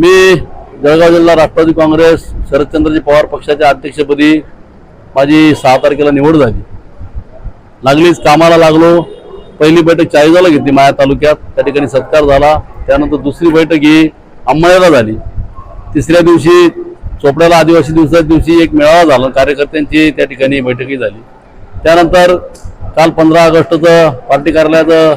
मी जळगाव जिल्हा राष्ट्रवादी काँग्रेस शरदचंद्रजी पवार पक्षाच्या अध्यक्षपदी माझी सहा तारखेला निवड झाली. लागलीच कामाला लागलो. पहिली बैठक चाळीसाला घेतली माया तालुक्यात. त्या ठिकाणी सत्कार झाला. त्यानंतर दुसरी बैठक ही अंमळ्याला झाली. तिसऱ्या दिवशी चोपड्याला आदिवासी दिवसाच्या दिवशी एक मेळावा झाला. कार्यकर्त्यांची त्या ठिकाणी बैठकही झाली. त्यानंतर काल पंधरा ऑगस्टचं पार्टी कार्यालयाचं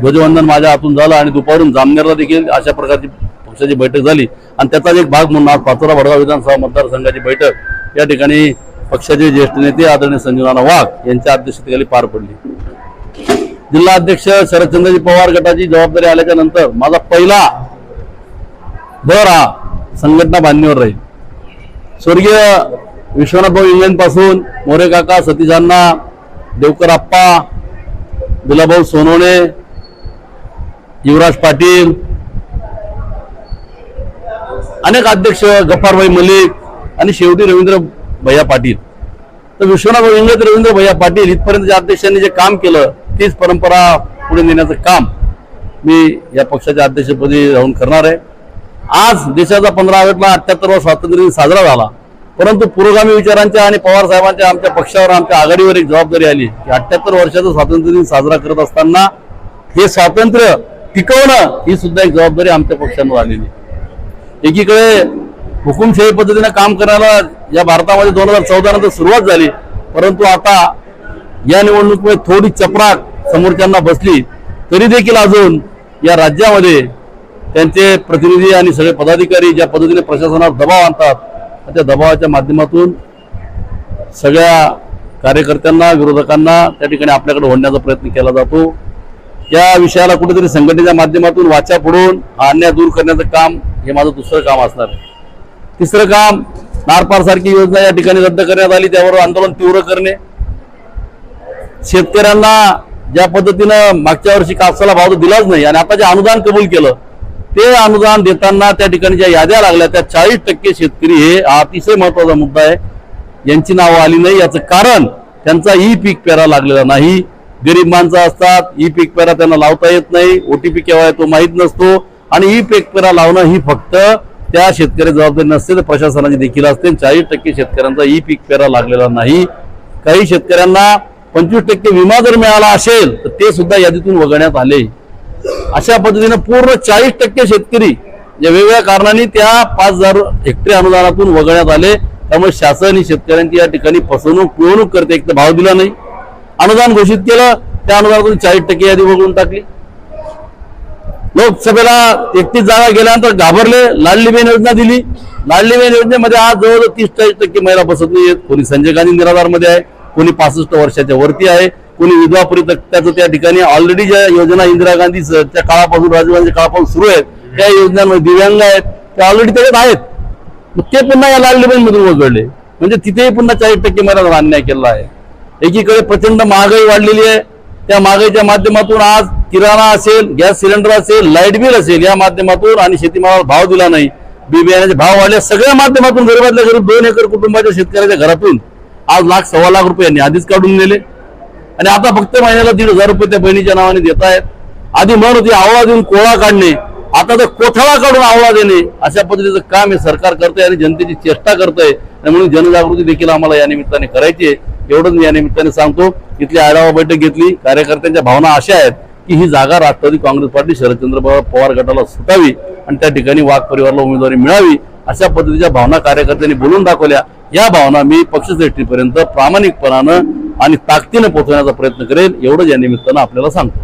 ध्वजवंदन माझ्या हातून झालं आणि दुपारून जामनेरला देखील अशा प्रकारची पक्षाची बैठक झाली आणि त्याचाच एक भाग म्हणून आज पाचोरा वडगाव विधानसभा मतदारसंघाची बैठक या ठिकाणी पक्षाचे ज्येष्ठ नेते आदरणीय संजीव नाना वाघ यांच्या अध्यक्षतेखाली पार पडली. जिल्हा अध्यक्ष शरदचंद्रजी पवार गटाची जबाबदारी आल्याच्यानंतर माझा पहिला भर हा संघटना बांधणीवर राहील. स्वर्गीय विश्वनाथ भाऊ इंग्लंडपासून मोरे काका सतीशांना देवकर आप्पा दुलाभाऊ सोनवणे युवराज पाटील अनेक अध्यक्ष गफ्फारभाई मलिक आणि शेवटी रवींद्र भैया पाटील. तर विश्वनाथ भाऊ रवींद्र भैया पाटील इथपर्यंत ज्या अध्यक्षांनी जे काम केलं तीच परंपरा पुढे नेण्याचं काम मी या पक्षाच्या अध्यक्षपदी राहून करणार आहे. आज देशाचा पंधरा ऑगस्टला अठ्याहत्तरवा स्वातंत्र्य दिन साजरा झाला. परंतु पुरोगामी विचारांच्या आणि पवार साहेबांच्या आमच्या पक्षावर आमच्या आघाडीवर एक जबाबदारी आली की अठ्याहत्तर वर्षाचा स्वातंत्र्य दिन साजरा करत असताना हे स्वातंत्र्य टिकवणं ही सुद्धा एक जबाबदारी आमच्या पक्षांवर आलेली आहे. एकीकडे हुकुमशाही पद्धतीने काम करायला या भारतामध्ये दोन हजार चौदा नंतर सुरुवात झाली. परंतु आता या निवडणुकीमध्ये थोडी चपराक समोरच्यांना बसली. तरी देखील अजून या राज्यामध्ये त्यांचे प्रतिनिधी आणि सगळे पदाधिकारी ज्या पद्धतीने प्रशासनावर दबाव आणतात त्या दबावाच्या माध्यमातून सगळ्या कार्यकर्त्यांना विरोधकांना त्या ठिकाणी आपल्याकडे ओढण्याचा प्रयत्न केला जातो. या विषयाला कुठेतरी संघटनेच्या माध्यमातून वाचा फोडून हा अन्याय दूर करण्याचं काम हे माझं दुसरं काम असणार आहे. तिसरं काम नारपार सारखी योजना या ठिकाणी रद्द करण्यात आली त्यावर आंदोलन तीव्र करणे. शेतकऱ्यांना ज्या पद्धतीनं मागच्या वर्षी कापसाला भाव दिलाच नाही आणि आता जे अनुदान कबूल केलं ते अनुदान देताना त्या ठिकाणी ज्या याद्या लागल्या त्या चाळीस टक्के शेतकरी हे अतिशय महत्त्वाचा मुद्दा आहे. यांची नावं आली नाही याचं कारण त्यांचा ई पीक पेरा लागलेला नाही. गरीब माणसं असतात ई पीक पेरा त्यांना लावता येत नाही. ओटीपी केव्हा येतो माहीत नसतो. आणि ई पीक पेरा लावणं ही फक्त त्या शेतकरी जबाबदारी नसते तर प्रशासनाची देखील असते. चाळीस टक्के शेतकऱ्यांचा ई पीक पेरा लागलेला नाही. काही शेतकऱ्यांना पंचवीस टक्के विमा जर मिळाला असेल तर ते सुद्धा यादीतून वगळण्यात आले. अशा पद्धतीने पूर्ण चाळीस टक्के शेतकरी या वेगवेगळ्या कारणांनी त्या पाच हजार हेक्टरी अनुदानातून वगळण्यात आले. त्यामुळे शासन ही शेतकऱ्यांची या ठिकाणी फसवणूक पिळवणूक करते. एक तर भाव दिला नाही. अनुदान घोषित केलं. त्या अनुदानातून चाळीस टक्के यादी वगळून टाकली. लोकसभेला एकतीस जागा गेल्यानंतर घाबरले. लाडली बहीण योजना दिली. लाडली बहीण योजनेमध्ये आज जवळजवळ तीस चाळीस टक्के महिला बसत आहेत कोणी संजय गांधी निराधारमध्ये आहे कोणी पासष्ट वर्षाच्या वरती आहे कोणी विधवा परित्यक्त्याचं त्या ठिकाणी ऑलरेडी ज्या योजना इंदिरा गांधी त्या काळापासून राजीव गांधी काळापासून सुरू आहेत. त्या योजनांमध्ये दिव्यांग आहेत. त्या ऑलरेडी त्याच्यात आहेत. ते पुन्हा या लाडली बहीण मधून वगळले. म्हणजे तिथेही पुन्हा चाळीस टक्के महिला अन्याय केला आहे. एकीकडे प्रचंड महागाई वाढलेली आहे. त्या महागाईच्या माध्यमातून आज किराणा असेल गॅस सिलेंडर असेल लाइट बिल असेल या माध्यमातून आणि शेतीमालाला भाव दिला नाही. बी बियाण्याचे भाव वाढले. सगळ्या माध्यमातून गरीबातल्या गरीब दोन एकर कुटुंबाच्या शेतकऱ्याच्या घरातून आज लाख सव्वा लाख रुपये यांनी आधीच काढून नेले. आणि आता फक्त महिन्याला दीड हजार रुपये त्या बहिणीच्या नावाने देत आहेत आधी म्हण होती आवळा देऊन कोळा काढणे. आता तर कोथळा काढून आवळा देणे. अशा पद्धतीचं काम हे सरकार करतंय आणि जनतेची चेष्टा करतंय. आणि म्हणून जनजागृती देखील आम्हाला या निमित्ताने करायची आहे. एवढंच मी या निमित्ताने सांगतो. इथली आढावा बैठक घेतली. कार्यकर्त्यांच्या भावना अशा आहेत की ही जागा राष्ट्रवादी काँग्रेस पार्टी शरदचंद्र पवार गटाला सुटावी आणि त्या ठिकाणी वाघ परिवाराला उमेदवारी मिळावी अशा पद्धतीच्या भावना कार्यकर्त्यांनी बोलून दाखवल्या. या भावना मी पक्षश्रेष्ठीपर्यंत प्रामाणिकपणानं आणि ताकदीनं पोहोचवण्याचा प्रयत्न करेल एवढंच या निमित्तानं आपल्याला सांगतो.